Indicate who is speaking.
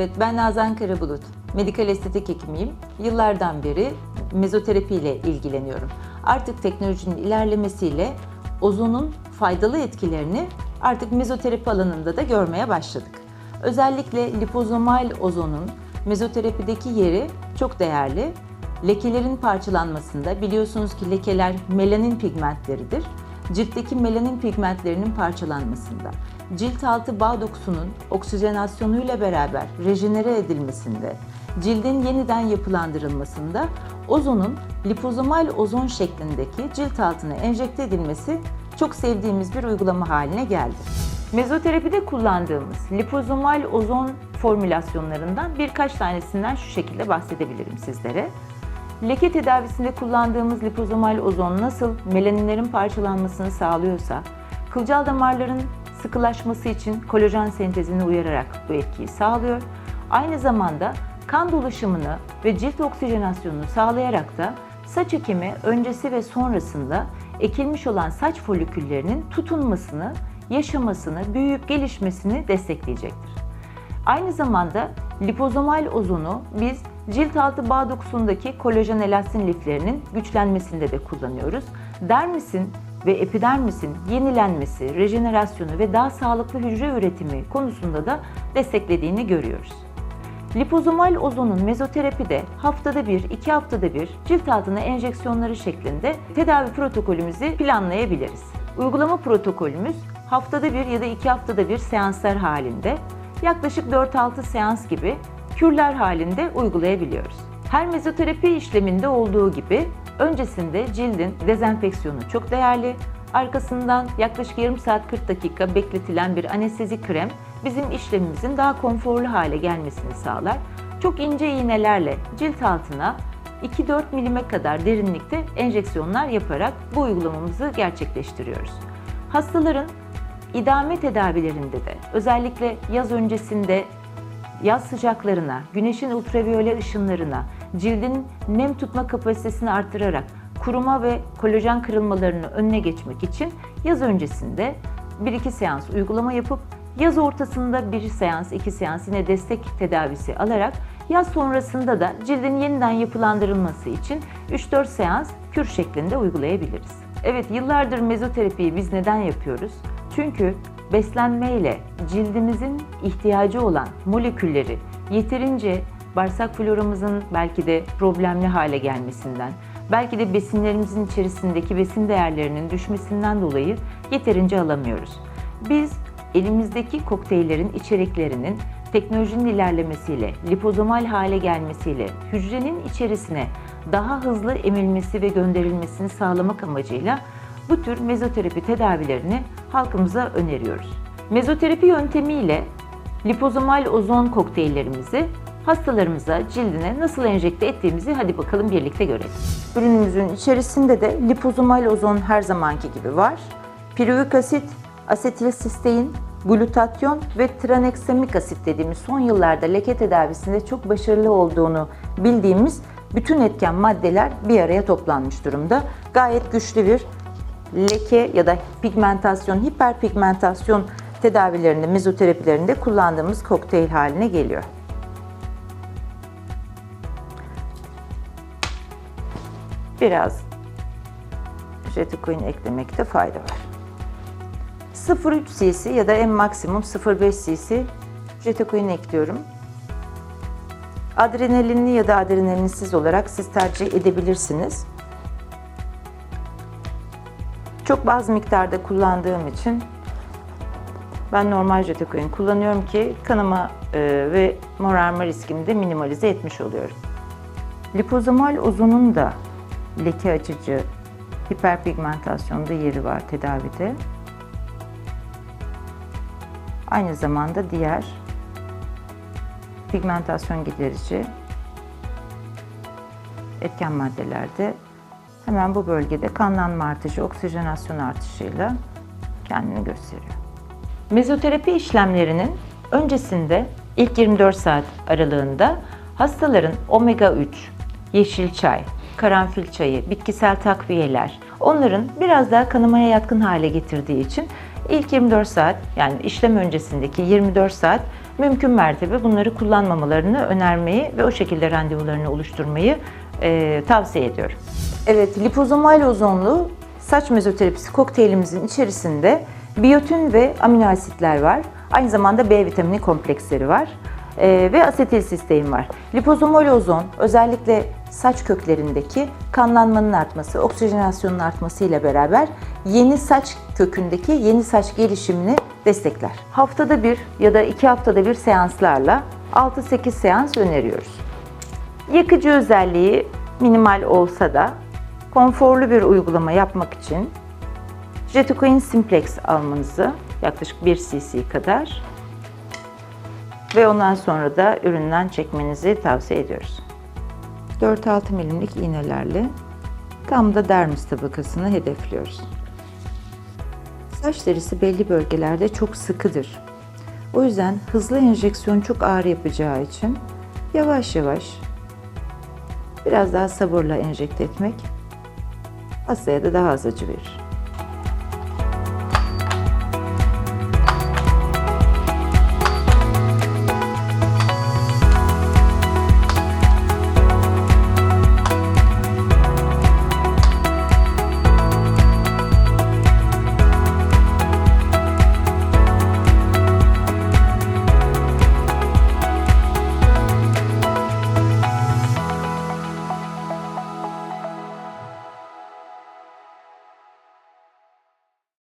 Speaker 1: Evet, ben Nazan Karabulut. Medikal estetik hekimiyim. Yıllardan beri mezoterapi ile ilgileniyorum. Artık teknolojinin ilerlemesiyle ozonun faydalı etkilerini artık mezoterapi alanında da görmeye başladık. Özellikle lipozomal ozonun mezoterapideki yeri çok değerli. Lekelerin parçalanmasında biliyorsunuz ki lekeler melanin pigmentleridir. Ciltteki melanin pigmentlerinin parçalanmasında, cilt altı bağ dokusunun oksijenasyonuyla beraber rejenere edilmesinde, cildin yeniden yapılandırılmasında ozonun lipozomal ozon şeklindeki cilt altına enjekte edilmesi çok sevdiğimiz bir uygulama haline geldi. Mezoterapide kullandığımız lipozomal ozon formülasyonlarından birkaç tanesinden şu şekilde bahsedebilirim sizlere. Leke tedavisinde kullandığımız lipozomal ozon nasıl melaninlerin parçalanmasını sağlıyorsa, kılcal damarların sıkılaşması için kolajen sentezini uyararak bu etkiyi sağlıyor. Aynı zamanda kan dolaşımını ve cilt oksijenasyonunu sağlayarak da saç ekimi öncesi ve sonrasında ekilmiş olan saç foliküllerinin tutunmasını, yaşamasını, büyüyüp gelişmesini destekleyecektir. Aynı zamanda lipozomal ozonu biz cilt altı bağ dokusundaki kolajen elastin liflerinin güçlenmesinde de kullanıyoruz. Dermisin ve epidermisin yenilenmesi, rejenerasyonu ve daha sağlıklı hücre üretimi konusunda da desteklediğini görüyoruz. Lipozomal ozonun mezoterapide haftada bir, iki haftada bir cilt altına enjeksiyonları şeklinde tedavi protokolümüzü planlayabiliriz. Uygulama protokolümüz haftada bir ya da iki haftada bir seanslar halinde yaklaşık 4-6 seans gibi kürler halinde uygulayabiliyoruz. Her mezoterapi işleminde olduğu gibi öncesinde cildin dezenfeksiyonu çok değerli. Arkasından yaklaşık yarım saat 40 dakika bekletilen bir anestezi krem bizim işlemimizin daha konforlu hale gelmesini sağlar. Çok ince iğnelerle cilt altına 2-4 milime kadar derinlikte enjeksiyonlar yaparak bu uygulamamızı gerçekleştiriyoruz. Hastaların idame tedavilerinde de özellikle yaz öncesinde yaz sıcaklarına, güneşin ultraviyole ışınlarına, cildin nem tutma kapasitesini artırarak kuruma ve kolajen kırılmalarını önüne geçmek için yaz öncesinde 1-2 seans uygulama yapıp yaz ortasında 1 seans, 2 seans yine destek tedavisi alarak yaz sonrasında da cildin yeniden yapılandırılması için 3-4 seans kür şeklinde uygulayabiliriz. Evet yıllardır mezoterapiyi biz neden yapıyoruz? Çünkü beslenmeyle cildimizin ihtiyacı olan molekülleri yeterince bağırsak floramızın belki de problemli hale gelmesinden, belki de besinlerimizin içerisindeki besin değerlerinin düşmesinden dolayı yeterince alamıyoruz. Biz elimizdeki kokteyllerin içeriklerinin teknolojinin ilerlemesiyle, lipozomal hale gelmesiyle hücrenin içerisine daha hızlı emilmesi ve gönderilmesini sağlamak amacıyla bu tür mezoterapi tedavilerini halkımıza öneriyoruz. Mezoterapi yöntemiyle lipozomal ozon kokteyllerimizi hastalarımıza cildine nasıl enjekte ettiğimizi hadi bakalım birlikte görelim. Ürünümüzün içerisinde de lipozomal ozon her zamanki gibi var. Piruvik asit, asetilsistein, glutatyon ve traneksamik asit dediğimiz son yıllarda leke tedavisinde çok başarılı olduğunu bildiğimiz bütün etken maddeler bir araya toplanmış durumda. Gayet güçlü bir leke ya da pigmentasyon, hiperpigmentasyon tedavilerinde, mezoterapilerinde kullandığımız kokteyl haline geliyor. Biraz jetikoin eklemekte fayda var. 0,3 cc ya da en maksimum 0,5 cc jetikoin ekliyorum. Adrenalinli ya da adrenalinsiz olarak siz tercih edebilirsiniz. Çok baz miktarda kullandığım için ben normal jetikoin kullanıyorum ki kanama e, ve morarma riskimi de minimalize etmiş oluyorum. Lipozomal ozonun da leke açıcı, hiperpigmentasyonda yeri var tedavide. Aynı zamanda diğer pigmentasyon giderici etken maddelerde hemen bu bölgede kanlanma artışı, oksijenasyon artışıyla kendini gösteriyor. Mezoterapi işlemlerinin öncesinde ilk 24 saat aralığında hastaların omega 3, yeşil çay, karanfil çayı, bitkisel takviyeler onların biraz daha kanamaya yatkın hale getirdiği için ilk 24 saat yani işlem öncesindeki 24 saat mümkün mertebe bunları kullanmamalarını önermeyi ve o şekilde randevularını oluşturmayı e, tavsiye ediyorum. Evet, lipozomal ozonlu saç mezoterapisi kokteylimizin içerisinde biyotin ve amino asitler var. Aynı zamanda B vitamini kompleksleri var. Ee, ve asetil sistein var. Lipozomal ozon özellikle saç köklerindeki kanlanmanın artması, oksijenasyonun artması ile beraber yeni saç kökündeki yeni saç gelişimini destekler. Haftada bir ya da iki haftada bir seanslarla 6-8 seans öneriyoruz. Yakıcı özelliği minimal olsa da konforlu bir uygulama yapmak için Jetocoin Simplex almanızı yaklaşık 1 cc kadar ve ondan sonra da üründen çekmenizi tavsiye ediyoruz. 4-6 milimlik iğnelerle tam da dermis tabakasını hedefliyoruz. Saç derisi belli bölgelerde çok sıkıdır. O yüzden hızlı enjeksiyon çok ağrı yapacağı için yavaş yavaş biraz daha sabırla enjekte etmek hastaya da daha az acı verir.